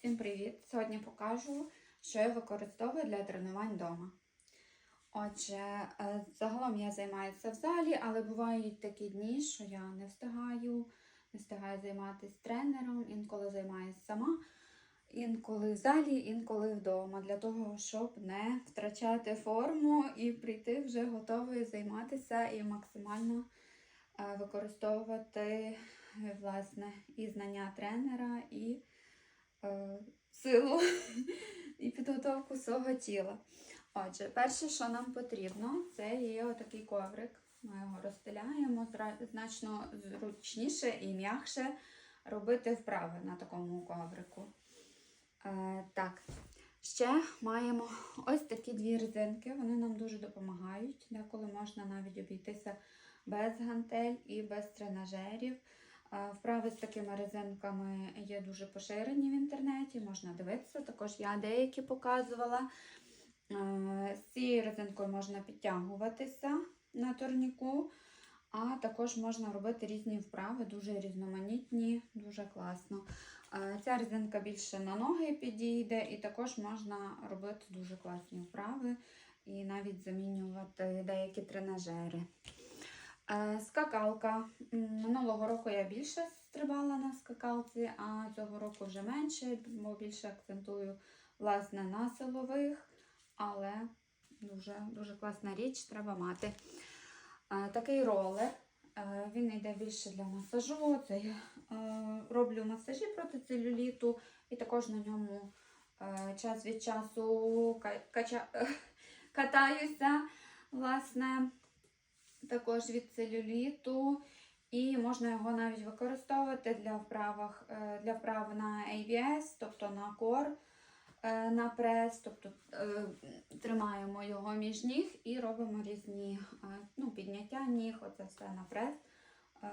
Всім привіт! Сьогодні покажу, що я використовую для тренувань вдома. Отже, е, загалом я займаюся в залі, але бувають такі дні, що я не встигаю, не встигаю займатися тренером, інколи займаюся сама, інколи в залі, інколи вдома, для того, щоб не втрачати форму і прийти вже готовою займатися і максимально е, використовувати власне і знання тренера, і силу і підготовку свого тіла. Отже, перше, що нам потрібно, це є отакий коврик. Ми його розстеляємо значно зручніше і м'якше робити вправи на такому коврику. Е, так, ще маємо ось такі дві резинки. Вони нам дуже допомагають. Деколи можна навіть обійтися без гантель і без тренажерів. Вправи з такими резинками є дуже поширені в інтернеті, можна дивитися. Також я деякі показувала. З цією резинкою можна підтягуватися на турніку, а також можна робити різні вправи, дуже різноманітні, дуже класно. Ця резинка більше на ноги підійде, і також можна робити дуже класні вправи і навіть замінювати деякі тренажери. Е, Скакалка. Минулого року я більше стрибала на скакалці, а цього року вже менше, бо більше акцентую власне на силових, але дуже, дуже класна річ треба мати. Е, Такий ролер. Е, Він йде більше для масажу. Це я роблю масажі проти целюліту і також на ньому час від часу ка- кача... катаюся. Власне, також від целюліту, і можна його навіть використовувати для вправах, е, для вправ на ABS, тобто на кор, е, на прес, тобто е, тримаємо його між ніг і робимо різні ну, підняття ніг, оце все на прес.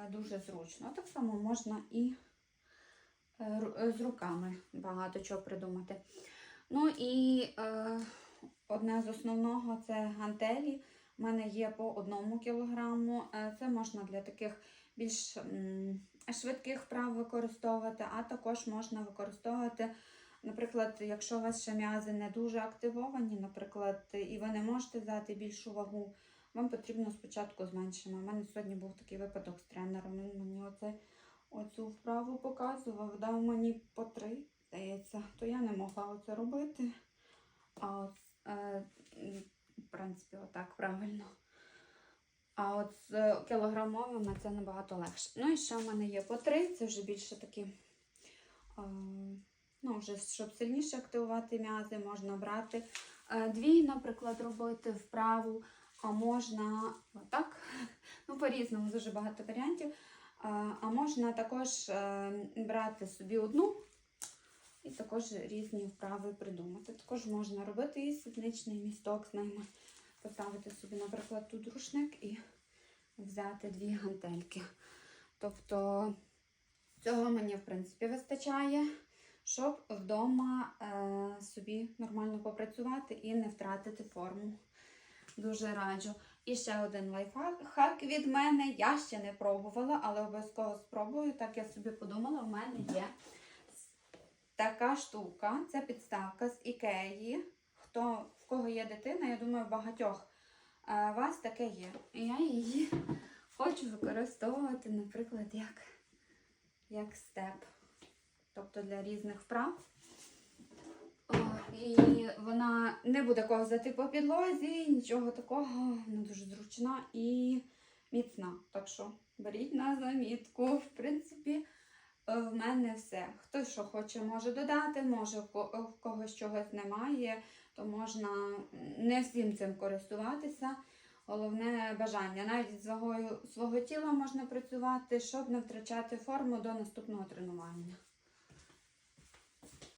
Дуже зручно. Так само можна і з руками багато чого придумати. Ну і одне з основного це гантелі. У мене є по одному кілограму. Е, Це можна для таких більш швидких вправ використовувати, а також можна використовувати, наприклад, якщо у вас ще м'язи не дуже активовані, наприклад, і ви не можете взяти більшу вагу, вам потрібно спочатку зменшимо. У мене сьогодні був такий випадок з тренером. Він мені оце, оцю вправу показував, дав мені по три, здається, то я не могла оце робити. А е, принципі, отак правильно. А от з е, кілограмовими це набагато легше. Ну і ще в мене є по три, це вже більше такі, ну, вже щоб сильніше активувати м'язи, можна брати е, дві, наприклад, робити вправу, а можна отак. Ну, по-різному, дуже багато варіантів. А, а можна також е, брати собі одну і також різні вправи придумати. Також можна робити і сідничний місток з ними, поставити собі, наприклад, тут рушник і взяти дві гантельки. Тобто цього мені, в принципі, вистачає, щоб вдома е, собі нормально попрацювати і не втратити форму. Дуже раджу. І ще один лайфхак хак від мене. Я ще не пробувала, але обов'язково спробую. Так я собі подумала, в мене є така штука. Це підставка з Ікеї. Хто, в кого є дитина, я думаю, багатьох е, вас таке є. І я її хочу використовувати, наприклад, як, як степ. Тобто для різних вправ. І вона не буде ковзати по підлозі, нічого такого. Вона дуже зручна і міцна. Так що беріть на замітку. В принципі, в мене все. Хто що хоче, може додати, може в в когось чогось немає, то можна не всім цим користуватися. Головне бажання. Навіть з вагою свого тіла можна працювати, щоб не втрачати форму до наступного тренування.